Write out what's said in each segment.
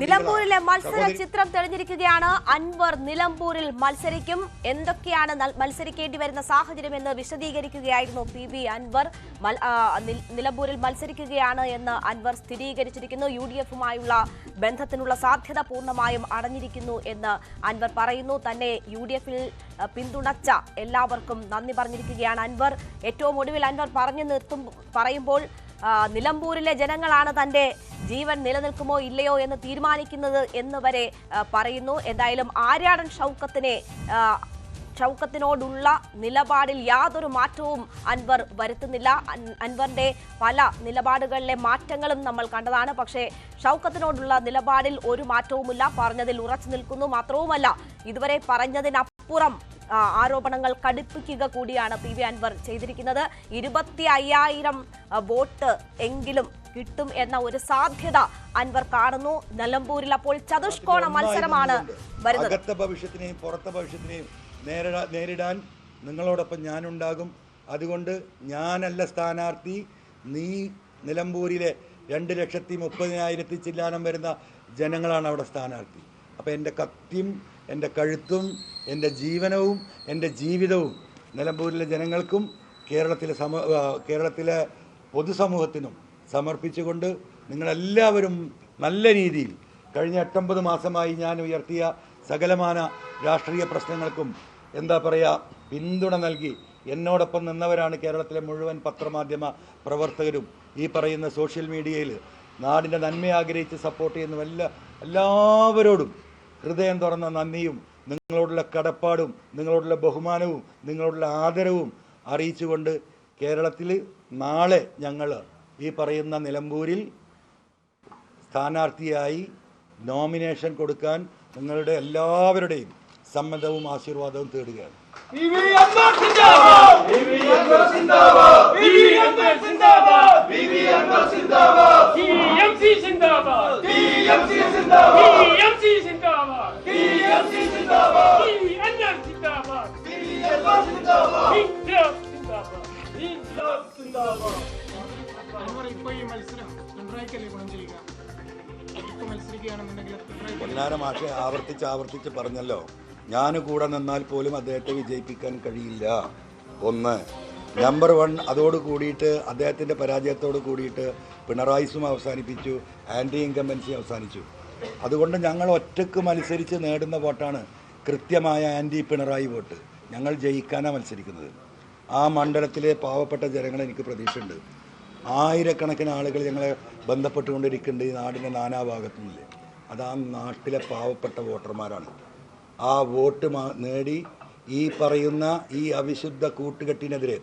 നിലമ്പൂരിലെ മത്സര ചിത്രം തെളിഞ്ഞിരിക്കുകയാണ്. അൻവർ നിലമ്പൂരിൽ മത്സരിക്കും. എന്തൊക്കെയാണ് മത്സരിക്കേണ്ടി വരുന്ന സാഹചര്യം എന്ന് വിശദീകരിക്കുകയായിരുന്നു പി ബി അൻവർ. നിലമ്പൂരിൽ മത്സരിക്കുകയാണ് എന്ന് അൻവർ സ്ഥിരീകരിച്ചിരിക്കുന്നു. യു ഡി എഫുമായുള്ള ബന്ധത്തിനുള്ള സാധ്യത പൂർണമായും അടഞ്ഞിരിക്കുന്നു എന്ന് അൻവർ പറയുന്നു. തന്നെ യു ഡി എഫിൽ പിന്തുണച്ച എല്ലാവർക്കും നന്ദി പറഞ്ഞിരിക്കുകയാണ് അൻവർ. ഏറ്റവും ഒടുവിൽ അൻവർ പറഞ്ഞു നിർത്തും പറയുമ്പോൾ നിലമ്പൂരിലെ ജനങ്ങളാണ് തന്റെ ജീവൻ നിലനിൽക്കുമോ ഇല്ലയോ എന്ന് തീരുമാനിക്കുന്നത് എന്ന് വരെ പറയുന്നു. എന്തായാലും ആര്യാടൻ ഷൗക്കത്തിനെ ഷൗക്കത്തിനോടുള്ള നിലപാടിൽ യാതൊരു മാറ്റവും അൻവർ വരുത്തുന്നില്ല. അൻവറിന്റെ പല നിലപാടുകളിലെ മാറ്റങ്ങളും നമ്മൾ കണ്ടതാണ്. പക്ഷേ ഷൗക്കത്തിനോടുള്ള നിലപാടിൽ ഒരു മാറ്റവുമില്ല. പറഞ്ഞതിൽ ഉറച്ചു നിൽക്കുന്നു. മാത്രവുമല്ല ഇതുവരെ പറഞ്ഞതിനപ്പുറം ആരോപണങ്ങൾ കടുപ്പിക്കുക കൂടിയാണ് പി വി അൻവർ ചെയ്തിരിക്കുന്നത്. ഇരുപത്തി അയ്യായിരം വോട്ട് എങ്കിലും കിട്ടും എന്ന ഒരു സാധ്യത അൻവർ കാണുന്നു. നിലമ്പൂരിൽ അപ്പോൾ ചതുഷ്കോണ മത്സരമാണ് വരുന്നത്. അകത്തെ ഭവിഷ്യത്തിനെയും പുറത്തെ ഭവിഷ്യത്തിനെയും നേരിടാ നേരിടാൻ നിങ്ങളോടൊപ്പം ഞാനുണ്ടാകും. അതുകൊണ്ട് ഞാനല്ല സ്ഥാനാർത്ഥി. നീ നിലമ്പൂരിലെ രണ്ട് ലക്ഷത്തി മുപ്പതിനായിരത്തി ചില്ലാനം വരുന്ന ജനങ്ങളാണ് അവിടെ സ്ഥാനാർത്ഥി. അപ്പോൾ എന്റെ കത്തിയും എന്റെ കഴുത്തും എന്റെ ജീവനവും എന്റെ ജീവിതവും നിലമ്പൂരിലെ ജനങ്ങൾക്കും കേരളത്തിലെ സമ കേരളത്തിലെ പൊതുസമൂഹത്തിനും സമർപ്പിച്ചുകൊണ്ട് നിങ്ങളെല്ലാവരും നല്ല രീതിയിൽ കഴിഞ്ഞ എട്ടൊമ്പത് മാസമായി ഞാൻ ഉയർത്തിയ സകലമാന രാഷ്ട്രീയ പ്രശ്നങ്ങൾക്കും എന്താ പറയുക പിന്തുണ നൽകി എന്നോടൊപ്പം നിന്നവരാണ് കേരളത്തിലെ മുഴുവൻ പത്രമാധ്യമ പ്രവർത്തകരും. ഈ പറയുന്ന സോഷ്യൽ മീഡിയയിൽ നാടിന്റെ നന്മ ആഗ്രഹിച്ച് സപ്പോർട്ട് ചെയ്യുന്ന എല്ലാ എല്ലാവരോടും ഹൃദയം തുറന്ന നന്ദിയും നിങ്ങളോടുള്ള കടപ്പാടും നിങ്ങളോടുള്ള ബഹുമാനവും നിങ്ങളോടുള്ള ആദരവും അറിയിച്ചുകൊണ്ട് കേരളത്തിൽ നാളെ ഞങ്ങൾ ഈ പറയുന്ന നിലമ്പൂരിൽ സ്ഥാനാർത്ഥിയായി നോമിനേഷൻ കൊടുക്കാൻ നിങ്ങളുടെ എല്ലാവരുടെയും സമ്മതവും ആശീർവാദവും തേടുകയാണ്. TMC പൊന്നാര മാഷെ ആവർത്തിച്ച് ആവർത്തിച്ച് പറഞ്ഞല്ലോ ഞാൻ കൂടെ നിന്നാൽ പോലും അദ്ദേഹത്തെ വിജയിപ്പിക്കാൻ കഴിയില്ല. ഒന്ന് നമ്പർ വൺ അതോട് കൂടിയിട്ട് അദ്ദേഹത്തിന്റെ പരാജയത്തോട് കൂടിയിട്ട് പിണറായിസും അവസാനിപ്പിച്ചു ആന്റി ഇൻകമ്പൻസി അവസാനിച്ചു. അതുകൊണ്ട് ഞങ്ങൾ ഒറ്റയ്ക്ക് മത്സരിച്ച് നേടുന്ന വോട്ടാണ് കൃത്യമായ ആന്റി പിണറായി വോട്ട്. ഞങ്ങൾ ജയിക്കാനാണ് മത്സരിക്കുന്നത്. ആ മണ്ഡലത്തിലെ പാവപ്പെട്ട ജനങ്ങൾ എനിക്ക് പ്രതീക്ഷയുണ്ട്. ആയിരക്കണക്കിന് ആളുകൾ ഞങ്ങളെ ബന്ധപ്പെട്ടുകൊണ്ടിരിക്കുന്നുണ്ട് ഈ നാടിന്റെ നാനാഭാഗത്തു നിന്നില്ലേ അത് ആ നാട്ടിലെ പാവപ്പെട്ട വോട്ടർമാരാണ്. ആ വോട്ട് നേടി ഈ പറയുന്ന ഈ അവിശുദ്ധ കൂട്ടുകെട്ടിനെതിരെ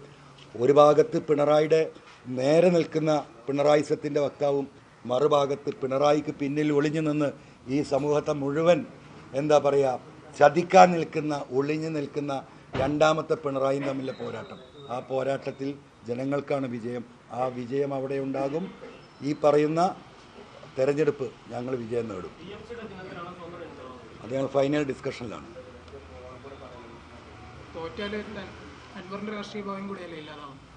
ഒരു ഭാഗത്ത് പിണറായിയുടെ നേരെ നിൽക്കുന്ന പിണറായി സത്തിന്റെ വക്താവും മറുഭാഗത്ത് പിണറായിക്ക് പിന്നിൽ ഒളിഞ്ഞു നിന്ന് ഈ സമൂഹത്തെ മുഴുവൻ എന്താ പറയുക ചതിക്കാൻ നിൽക്കുന്ന ഒളിഞ്ഞു നിൽക്കുന്ന രണ്ടാമത്തെ പിണറായിയും തമ്മിലെ പോരാട്ടം. ആ പോരാട്ടത്തിൽ ജനങ്ങൾക്കാണ് വിജയം. ആ വിജയം അവിടെ ഉണ്ടാകും. ഈ പറയുന്ന തെരഞ്ഞെടുപ്പ് ഞങ്ങൾ വിജയം നേടും. അത് ഞങ്ങൾ ഫൈനൽ ഡിസ്കഷനിലാണ്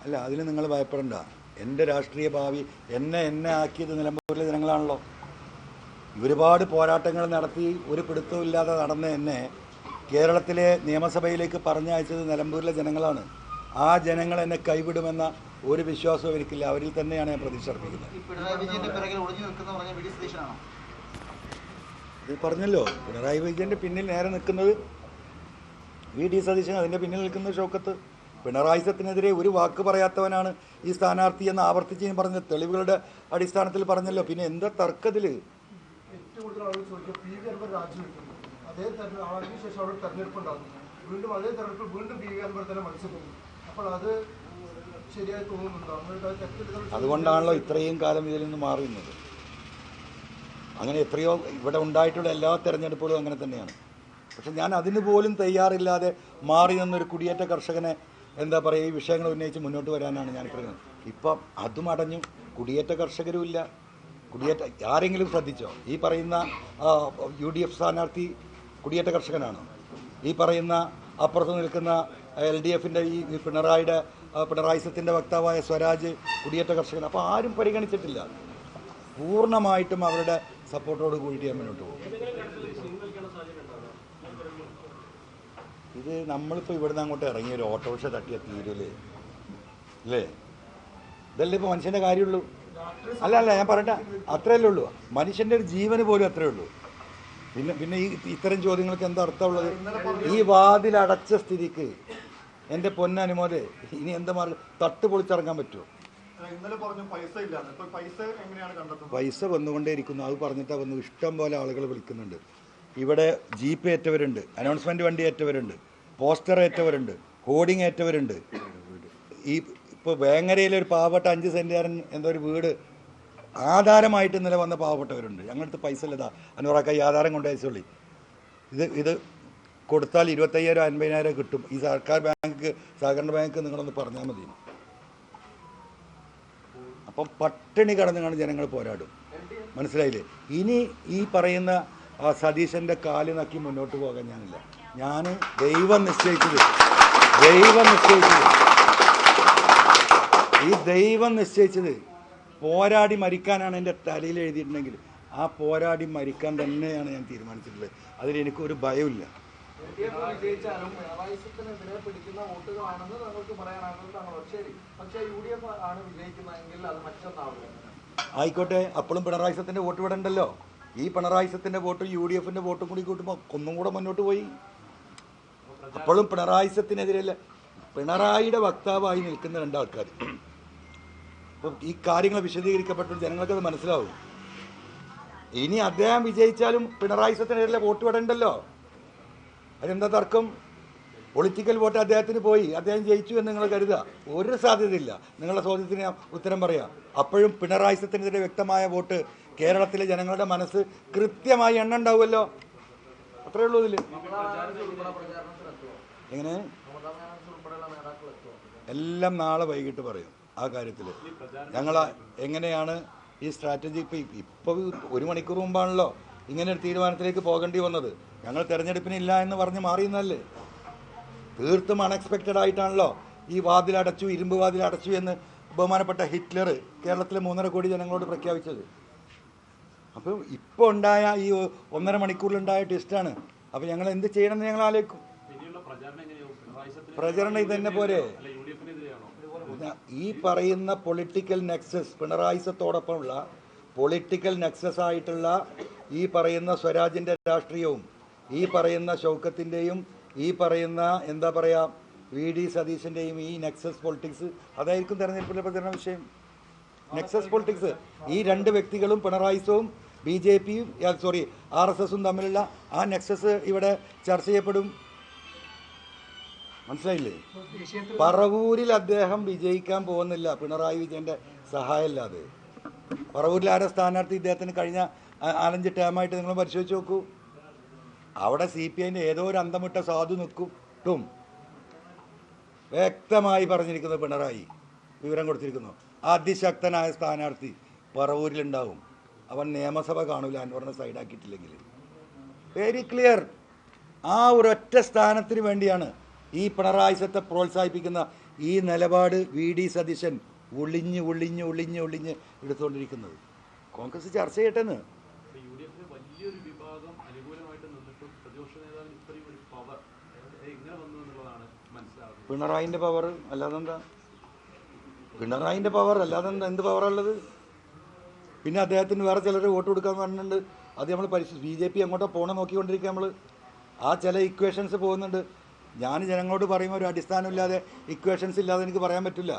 അല്ല അതിന് നിങ്ങൾ ഭയപ്പെടണ്ട. എന്റെ രാഷ്ട്രീയ ഭാവി എന്നെ എന്നെ ആക്കിയത് നിലമ്പൂരിലെ ജനങ്ങളാണല്ലോ. ഒരുപാട് പോരാട്ടങ്ങൾ നടത്തി ഒരു പിടുത്തവും ഇല്ലാതെ നടന്ന എന്നെ കേരളത്തിലെ നിയമസഭയിലേക്ക് പറഞ്ഞയച്ചത് നിലമ്പൂരിലെ ജനങ്ങളാണ്. ആ ജനങ്ങൾ എന്നെ കൈവിടുമെന്ന ഒരു വിശ്വാസവും എനിക്കില്ല. അവരിൽ തന്നെയാണ് ഞാൻ പ്രതീക്ഷ അർപ്പിക്കുന്നത്. പിണറായി വിജയന്റെ നിൽക്കുന്ന ഇത് പറഞ്ഞല്ലോ. പിണറായി വിജയന്റെ പിന്നിൽ നേരെ നിൽക്കുന്നത് വി ഡി സതീശൻ അതിന്റെ പിന്നിൽ നിൽക്കുന്നത് ഷൗക്കത്ത് പിണറായിസത്തിനെതിരെ ഒരു വാക്ക് പറയാത്തവനാണ് ഈ സ്ഥാനാർത്ഥി എന്ന് ആവർത്തിച്ച് ഞാൻ പറഞ്ഞ തെളിവുകളുടെ അടിസ്ഥാനത്തിൽ പറഞ്ഞല്ലോ. പിന്നെ എന്താ തർക്കത്തിൽ വീണ്ടും അതേ തെരഞ്ഞെടുപ്പ് വീണ്ടും അതേ തെരഞ്ഞെടുപ്പിൽ വീണ്ടും പി വി അൻവർ തന്നെ മത്സരിക്കുന്നു. അപ്പോൾ അത് ശരിയായി തോന്നുന്നുണ്ടോ? അതുകൊണ്ടാണല്ലോ ഇത്രയും കാലം ഇതിൽ നിന്ന് മാറുന്നത് അങ്ങനെ എത്രയോ ഇവിടെ ഉണ്ടായിട്ടുള്ള എല്ലാ തെരഞ്ഞെടുപ്പുകളും അങ്ങനെ തന്നെയാണ്. പക്ഷെ ഞാൻ അതിന് പോലും തയ്യാറില്ലാതെ മാറി നിന്നൊരു കുടിയേറ്റ കർഷകനെ എന്താ പറയുക ഈ വിഷയങ്ങൾ ഉന്നയിച്ച് മുന്നോട്ട് വരാനാണ് ഞാൻ കരുതുന്നത് ഇപ്പം അതും അടഞ്ഞു കുടിയേറ്റ കർഷകരും ഇല്ല. കുടിയേറ്റ ആരെങ്കിലും ശ്രദ്ധിച്ചോ? ഈ പറയുന്ന യു ഡി എഫ് സ്ഥാനാർത്ഥി കുടിയേറ്റ കർഷകനാണോ? ഈ പറയുന്ന അപ്പുറത്ത് നിൽക്കുന്ന എൽ ഡി എഫിന്റെ ഈ പിണറായിയുടെ ആ, പിണറായിസത്തിന്റെ വക്താവായ സ്വരാജ് കുടിയേറ്റ കർഷകൻ. അപ്പോൾ ആരും പരിഗണിച്ചിട്ടില്ല. പൂർണമായിട്ടും അവരുടെ സപ്പോർട്ടോട് കൂടിയിട്ട് ഞാൻ മുന്നോട്ട് പോകും. ഇത് നമ്മളിപ്പോൾ ഇവിടുന്ന് അങ്ങോട്ട് ഇറങ്ങി ഒരു ഓട്ടോറിക്ഷ തട്ടിയ തീരൂലേ. അല്ലേ? ഇതല്ലേ ഇപ്പോൾ മനുഷ്യന്റെ കാര്യമുള്ളൂ? അല്ല അല്ല ഞാൻ പറയട്ടെ. അത്രയല്ലേ ഉള്ളൂ. മനുഷ്യന്റെ ഒരു ജീവന് പോലും അത്രയേ ഉള്ളൂ. പിന്നെ പിന്നെ ഈ ഇത്തരം ചോദ്യങ്ങൾക്ക് എന്താ അർത്ഥമുള്ളത്? ഈ വാതിലടച്ച സ്ഥിതിക്ക് എന്റെ പൊന്നനുമോലെ ഇനി എന്താ മാർഗം തട്ട് പൊളിച്ചിറങ്ങാൻ പറ്റുമോ പൈസ ഇപ്പൊ വന്നുകൊണ്ടേയിരിക്കുന്നു. അത് പറഞ്ഞിട്ട് വന്നു ഇഷ്ടം പോലെ ആളുകൾ വിളിക്കുന്നുണ്ട്. ഇവിടെ ജീപ്പ് ഏറ്റവരുണ്ട് അനൗൺസ്മെന്റ് വണ്ടി ഏറ്റവരുണ്ട് പോസ്റ്റർ ഏറ്റവരുണ്ട് ഹോർഡിംഗ് ഏറ്റവരുണ്ട് ഈ ഇപ്പോൾ വേങ്ങരയിലെ ഒരു പാവപ്പെട്ട അഞ്ച് സെന്റുകാരൻ എന്തോ ഒരു വീട് ആധാരമായിട്ട് ഇന്നലെ വന്ന പാവപ്പെട്ടവരുണ്ട്. ഞങ്ങളുടെ അടുത്ത് പൈസ ഇല്ലതാ അനുറാക്ക ഈ ആധാരം കൊണ്ട് അയച്ചോളി. ഇത് ഇത് കൊടുത്താൽ ഇരുപത്തയ്യായിരം അൻപതിനായിരം കിട്ടും. ഈ സർക്കാർ ബാങ്ക് സഹകരണ ബാങ്ക് നിങ്ങളൊന്ന് പറഞ്ഞാൽ മതി. അപ്പം പട്ടിണി കടന്നുകൊണ്ട് ജനങ്ങൾ പോരാടും. മനസ്സിലായില്ലേ? ഇനി ഈ പറയുന്ന സതീശന്റെ കാൽ നക്കി മുന്നോട്ട് പോകാൻ ഞാനില്ല. ഞാൻ ദൈവം നിശ്ചയിച്ചത്. ദൈവം നിശ്ചയിച്ചത്. ഈ ദൈവം നിശ്ചയിച്ചത്. പോരാടി മരിക്കാനാണ് എന്റെ തലയിൽ എഴുതിയിട്ടുണ്ടെങ്കിൽ ആ പോരാടി മരിക്കാൻ തന്നെയാണ് ഞാൻ തീരുമാനിച്ചിട്ടുള്ളത്. അതിൽ എനിക്കൊരു ഭയമില്ല വിജയിച്ചാലും പിണറായിസത്തിനെതിരെ പിടിക്കുന്ന വോട്ടുകളാണെന്ന് താങ്കൾക്ക് പറയാനാകുന്നതാണ് ശരി പക്ഷേ യു ഡി എഫ് ആണ് വിജയിക്കുന്നതെങ്കിൽ അത് മറ്റൊന്നാവില്ല. ആയിക്കോട്ടെ അപ്പോഴും പിണറായി സത്തിന്റെ വോട്ട് വിടണ്ടല്ലോ ഈ പിണറായി സത്തിന്റെ വോട്ടും യു ഡി എഫിന്റെ വോട്ടും കൂടി കൂട്ടുമ്പോൾ ഒന്നും കൂടെ മുന്നോട്ട് പോയി. അപ്പോഴും പിണറായി സത്തിനെതിരല്ല പിണറായിയുടെ വക്താവായി നിൽക്കുന്ന രണ്ടാൾക്കാർ അപ്പം ഈ കാര്യങ്ങൾ വിശദീകരിക്കപ്പെട്ടു അത് മനസ്സിലാവും. ഇനി അദ്ദേഹം വിജയിച്ചാലും പിണറായി സത്തിനെതിരെ വോട്ട് ഇവിടെ അതെന്താ തർക്കം? പൊളിറ്റിക്കൽ വോട്ട് അദ്ദേഹത്തിന് പോയി. അദ്ദേഹം ജയിച്ചു എന്ന് നിങ്ങൾ കരുതുക. ഒരു സാധ്യതയില്ല. നിങ്ങളുടെ ചോദ്യത്തിന് ഞാൻ ഉത്തരം പറയാം. അപ്പോഴും പിണറായി സത്തിനെതിരെ വ്യക്തമായ വോട്ട് കേരളത്തിലെ ജനങ്ങളുടെ മനസ്സ് കൃത്യമായി എണ്ണ ഉണ്ടാവുമല്ലോ? അത്രയേ ഉള്ളൂ ഇതിൽ എങ്ങനെ? എല്ലാം നാളെ വൈകിട്ട് പറയും ആ കാര്യത്തിൽ ഞങ്ങൾ എങ്ങനെയാണ് ഈ സ്ട്രാറ്റജി ഇപ്പോൾ ഇപ്പോൾ ഒരു മണിക്കൂർ മുമ്പാണല്ലോ ഇങ്ങനെ ഒരു തീരുമാനത്തിലേക്ക് പോകേണ്ടി വന്നത്. ഞങ്ങൾ തെരഞ്ഞെടുപ്പിനില്ല എന്ന് പറഞ്ഞ് മാറിയെന്നല്ലേ? തീർത്തും അൺഎക്സ്പെക്റ്റഡ് ആയിട്ടാണല്ലോ ഈ വാതിലടച്ചു ഇരുമ്പ് വാതിലടച്ചു എന്ന് ബഹുമാനപ്പെട്ട ഹിറ്റ്ലർ കേരളത്തിലെ മൂന്നര കോടി ജനങ്ങളോട് പ്രഖ്യാപിച്ചത്. അപ്പോൾ ഇപ്പോൾ ഉണ്ടായ ഈ ഒന്നര മണിക്കൂറിലുണ്ടായ ടെസ്റ്റാണ് അപ്പോൾ ഞങ്ങൾ എന്ത് ചെയ്യണമെന്ന് ഞങ്ങൾ ആലോചിക്കും. പ്രചരണം ഇതന്നെ പോലെ. ഈ പറയുന്ന പൊളിറ്റിക്കൽ നെക്സസ് പിണറായിസത്തോടൊപ്പമുള്ള പൊളിറ്റിക്കൽ നെക്സസ് ആയിട്ടുള്ള ഈ പറയുന്ന സ്വരാജിന്റെ രാഷ്ട്രീയവും ഈ പറയുന്ന ഷൗക്കത്തിന്റെയും ഈ പറയുന്ന എന്താ പറയുക വി ഡി സതീശന്റെയും ഈ നെക്സസ് പൊളിറ്റിക്സ് അതായിരിക്കും തെരഞ്ഞെടുപ്പിലെ പ്രചരണ വിഷയം. Nexus politics. ഈ രണ്ട് വ്യക്തികളും പിണറായിസവും ബി ജെ പിയും സോറി ആർ എസ് എസും തമ്മിലുള്ള ആ നെക്സസ് ഇവിടെ ചർച്ച ചെയ്യപ്പെടും. മനസ്സിലായില്ലേ? പറവൂരിൽ അദ്ദേഹം വിജയിക്കാൻ പോകുന്നില്ല. പിണറായി വിജയന്റെ സഹായമില്ലാതെ. പറവൂരിൽ ആരെ സ്ഥാനാർത്ഥി ഇദ്ദേഹത്തിന് കഴിഞ്ഞ നാലഞ്ച് ടേമായിട്ട് നിങ്ങൾ പരിശോധിച്ച് നോക്കൂ. അവിടെ സി പി ഐന്റെ ഏതോ ഒരു അന്തമിട്ട സാധു നിൽക്കും. വ്യക്തമായി പറഞ്ഞിരിക്കുന്നു പിണറായി. വിവരം കൊടുത്തിരിക്കുന്നു. അതിശക്തനായ സ്ഥാനാർത്ഥി പറവൂരിലുണ്ടാവും. അവൻ നിയമസഭ കാണൂല അൻവറിനെ സൈഡാക്കിയിട്ടില്ലെങ്കിൽ വെരി ക്ലിയർ ആ ഒരൊറ്റ സ്ഥാനത്തിന് വേണ്ടിയാണ് ഈ പിണറായിസത്തെ പ്രോത്സാഹിപ്പിക്കുന്ന ഈ നിലപാട് വി ഡി സതീശൻ ഒളിഞ്ഞ് ഒളിഞ്ഞ് ഒളിഞ്ഞ് ഒളിഞ്ഞ് എടുത്തുകൊണ്ടിരിക്കുന്നത്. കോൺഗ്രസ് ചർച്ച ചെയ്യട്ടെന്ന് യു ഡി എഫിന് വലിയൊരു വിഭാഗം അനുകൂലമായിട്ട് നിന്നിട്ടും പ്രതിപക്ഷ നേതാവിന് ഇത്രയും ഒരു പവർ എങ്ങനെ വന്നു എന്നുള്ളതാണ് മനസ്സിലാവുന്നത് പിണറായിന്റെ പവർ അല്ലാതെ എന്താ പിണറായിന്റെ പവർ അല്ലാതെ എന്താ എന്ത് പവറുള്ളത് പിന്നെ അദ്ദേഹത്തിന് വേറെ ചിലർ വോട്ട് കൊടുക്കാന്ന് പറഞ്ഞിട്ടുണ്ട്. അത് നമ്മൾ പരിശോധി ബി ജെ പി അങ്ങോട്ടോ പോണ നോക്കിക്കൊണ്ടിരിക്കുക നമ്മൾ ആ ചില ഇക്വേഷൻസ് പോകുന്നുണ്ട്. ഞാൻ ജനങ്ങളോട് പറയുമ്പോൾ ഒരു അടിസ്ഥാനമില്ലാതെ ഇക്വേഷൻസ് ഇല്ലാതെ എനിക്ക് പറയാൻ പറ്റില്ല.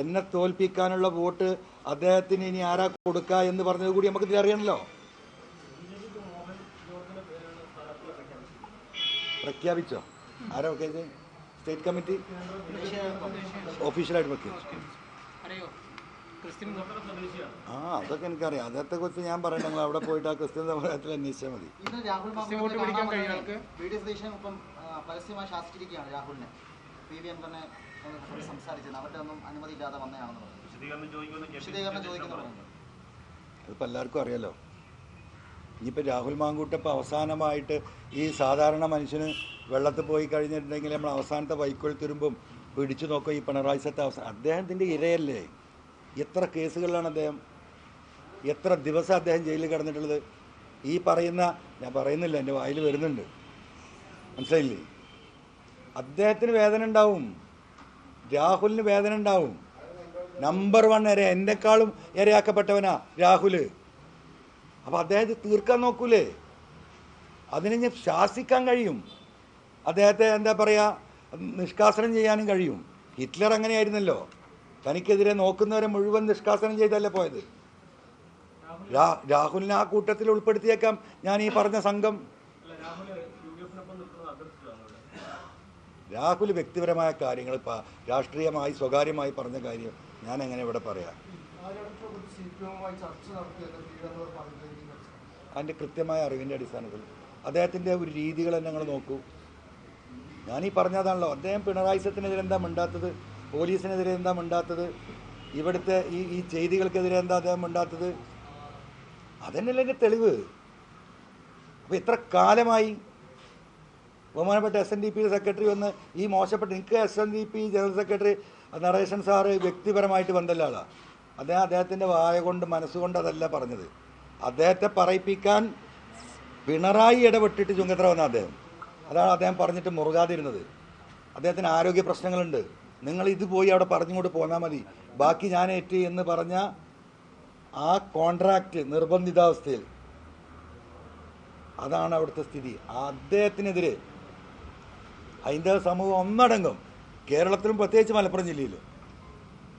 എന്നെ തോൽപ്പിക്കാനുള്ള വോട്ട് അദ്ദേഹത്തിന് ഇനി ആരാ കൊടുക്കുക എന്ന് പറഞ്ഞത് കൂടി നമുക്ക് അറിയണമല്ലോ പ്രഖ്യാപിച്ചോ? ആരാ പ്രഖ്യാപിച്ചത് സ്റ്റേറ്റ് കമ്മിറ്റി ഒഫീഷ്യലായിട്ട് പ്രഖ്യാപിച്ചു ആ അതൊക്കെ എനിക്കറിയാം. അതത്തെ കുറിച്ച് ഞാൻ പറയണ്ട നിങ്ങൾ അവിടെ പോയിട്ട് ആ ക്രിസ്ത്യൻ സമുദായത്തിൽ അന്വേഷിച്ചാൽ മതി. പരസ്യമായി ശാസിച്ചിരിക്കുകയാണ് രാഹുലിനെ. പി വി എം തന്നെ ആ, സംസാരിച്ചത് അവരുടെ ഒന്നും അനുമതി ഇല്ലാതെ വന്നതാണെന്ന് പറഞ്ഞു. വിശദീകരണം ചോദിക്കുന്നു പറഞ്ഞു അതിപ്പോൾ എല്ലാവർക്കും അറിയാലോ? ഇനിയിപ്പോൾ രാഹുൽ മാങ്കൂട്ടപ്പോൾ അവസാനമായിട്ട് ഈ സാധാരണ മനുഷ്യന് വെള്ളത്തിൽ പോയി കഴിഞ്ഞിട്ടുണ്ടെങ്കിൽ നമ്മൾ അവസാനത്തെ വൈക്കോൽ തുരുമ്പും പിടിച്ചു നോക്കുക ഈ പിണറായി സത്തെ അവസാനം അദ്ദേഹത്തിന്റെ ഇരയല്ലേ? എത്ര കേസുകളിലാണ് അദ്ദേഹം? എത്ര ദിവസം അദ്ദേഹം ജയിലിൽ കിടന്നിട്ടുള്ളത്? ഈ പറയുന്ന ഞാൻ പറയുന്നില്ല എന്റെ വായിൽ വരുന്നുണ്ട്. മനസ്സിലായില്ലേ? അദ്ദേഹത്തിന് വേദന ഉണ്ടാവും. രാഹുലിന് വേദന ഉണ്ടാവും. നമ്പർ വൺ ഇര എന്നെക്കാളും ഇരയാക്കപ്പെട്ടവനാ രാഹുൽ. അപ്പോൾ അദ്ദേഹത്തെ തീർക്കാൻ നോക്കൂലേ? അതിനെ ഞാൻ ശാസിക്കാൻ കഴിയും. അദ്ദേഹത്തെ എന്താ പറയുക നിഷ്കാസനം ചെയ്യാനും കഴിയും. ഹിറ്റ്ലർ അങ്ങനെയായിരുന്നല്ലോ. തനിക്കെതിരെ നോക്കുന്നവരെ മുഴുവൻ നിഷ്കാസനം ചെയ്തല്ലേ പോയത്? രാഹുലിനെ ആ കൂട്ടത്തിൽ ഉൾപ്പെടുത്തിയേക്കാം ഞാൻ ഈ പറഞ്ഞ സംഘം. രാഹുൽ വ്യക്തിപരമായ കാര്യങ്ങൾ രാഷ്ട്രീയമായി സ്വകാര്യമായി പറഞ്ഞ കാര്യം ഞാൻ എങ്ങനെ ഇവിടെ പറയാം? അതിന്റെ കൃത്യമായ അറിവിന്റെ അടിസ്ഥാനത്തിൽ അദ്ദേഹത്തിന്റെ ഒരു രീതികൾ ഞങ്ങൾ നോക്കൂ. ഞാനീ പറഞ്ഞതാണല്ലോ അദ്ദേഹം പിണറായി സത്തിനെതിരെ എന്താ മിണ്ടാത്തത്? പോലീസിനെതിരെ എന്താ മിണ്ടാത്തത്? ഇവിടുത്തെ ഈ ഈ ചെയ്തികൾക്കെതിരെ എന്താ അദ്ദേഹം മിണ്ടാത്തത്? അതന്നെയല്ലേ എന്റെ തെളിവ്. അപ്പോൾ ഇത്ര കാലമായി ബഹുമാനപ്പെട്ട S N D P secretary വന്ന് ഈ മോശപ്പെട്ട എനിക്ക് S N D P general secretary Naresan sir വ്യക്തിപരമായിട്ട് ബന്ധമുള്ള ആളാണ് അദ്ദേഹം അദ്ദേഹത്തിന്റെ വായ കൊണ്ട് മനസ്സുകൊണ്ട് അതല്ല പറഞ്ഞത്. അദ്ദേഹത്തെ പറയിപ്പിക്കാൻ പിണറായി ഇടപെട്ടിട്ട് ചുങ്കത്ര വന്ന അദ്ദേഹം. അതാണ് അദ്ദേഹം പറഞ്ഞിട്ട് മുറുകാതിരുന്നത്. അദ്ദേഹത്തിന് ആരോഗ്യ പ്രശ്നങ്ങളുണ്ട്. നിങ്ങൾ ഇത് പോയി അവിടെ പറഞ്ഞുകൊണ്ട് പോന്നാൽ മതി. ബാക്കി ഞാൻ ഏറ്റ് എന്ന് പറഞ്ഞ ആ കോൺട്രാക്റ്റ് നിർബന്ധിതാവസ്ഥയിൽ അതാണ് അവിടുത്തെ സ്ഥിതി. അദ്ദേഹത്തിനെതിരെ ഹൈന്ദവ സമൂഹം ഒന്നടങ്കം കേരളത്തിലും പ്രത്യേകിച്ച് മലപ്പുറം ജില്ലയിലും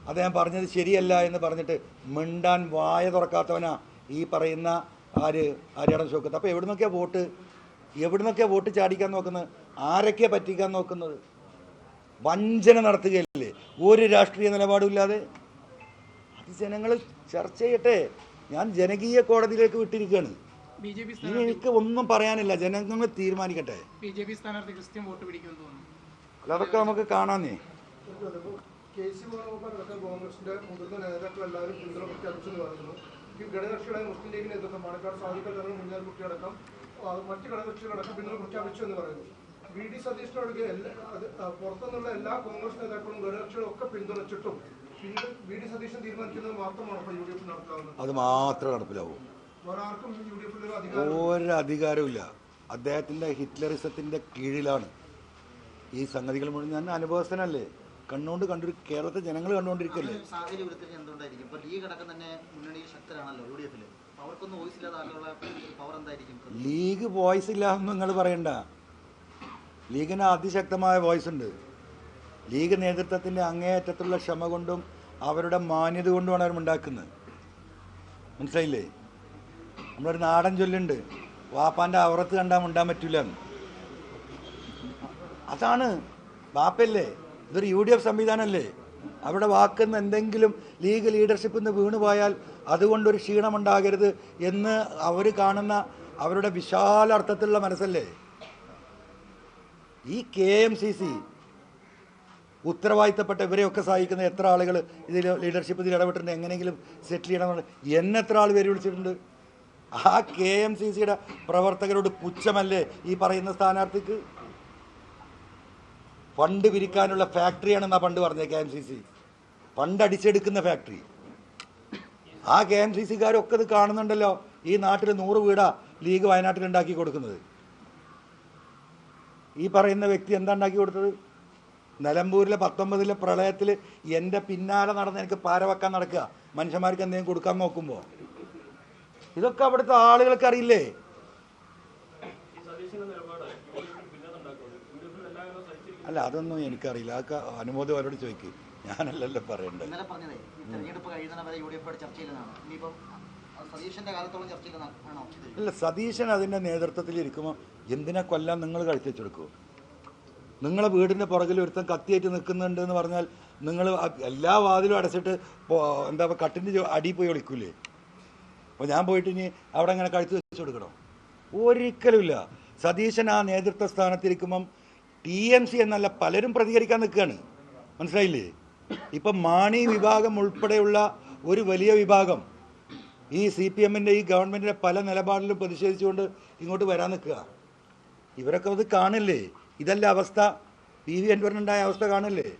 അദ്ദേഹം പറഞ്ഞത് ശരിയല്ല എന്ന് പറഞ്ഞിട്ട് മിണ്ടാൻ വായ തുറക്കാത്തവനാ ഈ പറയുന്ന ആര് ആര്യാടൻ ഷോക്കത്ത് അപ്പോൾ എവിടെ നിന്നൊക്കെയാണ് വോട്ട്? എവിടെ നിന്നൊക്കെയാണ് വോട്ട് ചാടിക്കാൻ നോക്കുന്നത്? ആരൊക്കെ പറ്റിക്കാൻ നോക്കുന്നത്? വഞ്ചന നടത്തുകയല്ലേ? ഒരു രാഷ്ട്രീയ നിലപാടും ഇല്ലാതെ. അത് ജനങ്ങൾ ചർച്ച ചെയ്യട്ടെ. ഞാൻ ജനകീയ കോടതിയിലേക്ക് വിട്ടിരിക്കുകയാണ്. ഇനി എനിക്ക് ഒന്നും പറയാനില്ല. ജനങ്ങൾ തീരുമാനിക്കട്ടെ. അല്ല അതൊക്കെ നമുക്ക് കാണാന്നേ കെ സി വേണുഗോപാലടക്കം കോൺഗ്രസിന്റെ മുതിർന്ന നേതാക്കൾ എല്ലാവരും പിന്തുണ പ്രഖ്യാപിച്ചെന്ന് പറയുന്നു. ഈ ഘടകകക്ഷികളായ മുസ്ലിം ലീഗ് നേതൃത്വം പാണക്കാട് സാധിക്കൽ തങ്ങൾ മുന്നേറുകുട്ടിയടക്കം ആ, മറ്റ് ഘടകകക്ഷികളടക്കം പിന്തുണ പ്രഖ്യാപിച്ചു എന്ന് പറയുന്നു. വി. ഡി. സതീഷിനൊഴികെ എല്ലാ പുറത്തുനിന്നുള്ള എല്ലാ കോൺഗ്രസ് നേതാക്കളും ഘടകകക്ഷികളും ഒക്കെ പിന്തുണച്ചിട്ടും പിന്നെ വി. ഡി. സതീശൻ തീരുമാനിക്കുന്നത് മാത്രമാണ് ഇപ്പോൾ യു ഡി എഫ് നടത്താവുന്നത്. അത് മാത്രമേ നടപ്പിലാവും. ആർക്കും യു ഡി എഫിൽ അധികാരം ഒരു അധികാരമില്ല അദ്ദേഹത്തിന്റെ ഹിറ്റ്ലറിസത്തിന്റെ കീഴിലാണ് ഈ സംഗതികൾ മുഴുവൻ. ഞാൻ അനുഭവസ്ഥനല്ലേ? കണ്ണുകൊണ്ട് കണ്ടൊരു കേരളത്തെ ജനങ്ങൾ കണ്ടുകൊണ്ടിരിക്കല്ലേ? ലീഗ് വോയിസ് ഇല്ല എന്ന് നിങ്ങൾ പറയണ്ട. ലീഗിന് അതിശക്തമായ വോയിസ് ഉണ്ട്. ലീഗ് നേതൃത്വത്തിന്റെ അങ്ങേയറ്റത്തുള്ള ക്ഷമ കൊണ്ടും അവരുടെ മാന്യത കൊണ്ടുമാണ് അവർ ഉണ്ടാക്കുന്നത്. മനസ്സിലായില്ലേ? നമ്മളൊരു നാടൻ ചൊല്ലുണ്ട്. വാപ്പാന്റെ അവറത്ത് കണ്ടാൽ മിണ്ടാൻ പറ്റൂല അതാണ്. വാപ്പല്ലേ ഇതൊരു യു ഡി എഫ് സംവിധാനമല്ലേ അവിടെ വാക്കുന്ന എന്തെങ്കിലും ലീഗ് ലീഡർഷിപ്പിൽ നിന്ന് വീണുപോയാൽ അതുകൊണ്ടൊരു ക്ഷീണമുണ്ടാകരുത് എന്ന് അവർ കാണുന്ന അവരുടെ വിശാല അർത്ഥത്തിലുള്ള മനസ്സല്ലേ? ഈ കെ എം സി സി ഉത്തരവാദിത്തപ്പെട്ട ഇവരെയൊക്കെ സഹായിക്കുന്ന എത്ര ആളുകൾ ഇതിൽ ലീഡർഷിപ്പ് ഇതിൽ ഇടപെട്ടിട്ടുണ്ട്? എങ്ങനെയെങ്കിലും സെറ്റിൽ ചെയ്യണമെന്ന് എന്നെ എത്ര ആൾ പേര് വിളിച്ചിട്ടുണ്ട്? ആ കെ എം സി സിയുടെ പ്രവർത്തകരോട് പുച്ഛമല്ലേ ഈ പറയുന്ന സ്ഥാനാർത്ഥിക്ക്? ഫണ്ട് പിരിക്കാനുള്ള ഫാക്ടറിയാണെന്നാ പണ്ട് പറഞ്ഞത് K M C C fund അടിച്ചെടുക്കുന്ന factory. ആ കെ എം സി സിക്കാരൊക്കെ ഇത് കാണുന്നുണ്ടല്ലോ. ഈ നാട്ടിൽ നൂറ് വീടാ ലീഗ് വയനാട്ടിൽ ഉണ്ടാക്കി കൊടുക്കുന്നത്. ഈ പറയുന്ന വ്യക്തി എന്താ ഉണ്ടാക്കി കൊടുത്തത്? നിലമ്പൂരിലെ പത്തൊമ്പതിലെ പ്രളയത്തിൽ എന്റെ പിന്നാലെ നടന്ന് എനിക്ക് പാര വെക്കാൻ നടക്കുക. മനുഷ്യന്മാർക്ക് എന്തെങ്കിലും കൊടുക്കാൻ നോക്കുമ്പോൾ ഇതൊക്കെ അവിടുത്തെ ആളുകൾക്ക് അറിയില്ലേ? അല്ല അതൊന്നും എനിക്കറിയില്ല. അതൊക്കെ അനുമോദം അവരോട് ചോദിക്കും? ഞാനല്ലല്ലോ പറയണ്ടത്. ഇന്നലെ പറഞ്ഞതേ ഈ തെരഞ്ഞെടുപ്പ് കഴിയുന്ന വരെ യു ഡി എഫ് ചർച്ചയില്ലെന്നാണ് ഇനിയിപ്പം സതീശന്റെ കാലത്തോളം? അല്ല സതീശൻ അതിന്റെ നേതൃത്വത്തിൽ ഇരിക്കുമ്പോൾ എന്തിനാ കൊല്ലാൻ നിങ്ങൾ കഴിച്ചെടുക്കൂ നിങ്ങളെ വീടിന്റെ പുറകിൽ ഒരുത്തൻ കത്തിയേറ്റ് നിൽക്കുന്നുണ്ട് എന്ന് പറഞ്ഞാൽ നിങ്ങൾ എല്ലാ വാതിലും അടച്ചിട്ട് എന്താ പറയുക കട്ടിന്റെ അടി പോയി ഒളിക്കൂലേ? അപ്പോൾ ഞാൻ പോയിട്ട് ഇനി അവിടെ അങ്ങനെ കഴുത്ത് വെച്ച് കൊടുക്കണോ ഒരിക്കലുമില്ല സതീശൻ ആ നേതൃത്വ സ്ഥാനത്തിരിക്കുമ്പം ടി എം സി എന്നല്ല പലരും പ്രതികരിക്കാൻ നിൽക്കുകയാണ്. മനസ്സിലായില്ലേ? ഇപ്പം മാണി വിഭാഗം ഉൾപ്പെടെയുള്ള ഒരു വലിയ വിഭാഗം ഈ സി പി എമ്മിന്റെ ഈ ഗവൺമെന്റിന്റെ പല നിലപാടിലും പ്രതിഷേധിച്ചുകൊണ്ട് ഇങ്ങോട്ട് വരാൻ നിൽക്കുക. ഇവരൊക്കെ അത് കാണില്ലേ? ഇതല്ല അവസ്ഥ. പി വി അൻവറിനുണ്ടായ അവസ്ഥ കാണില്ലേ?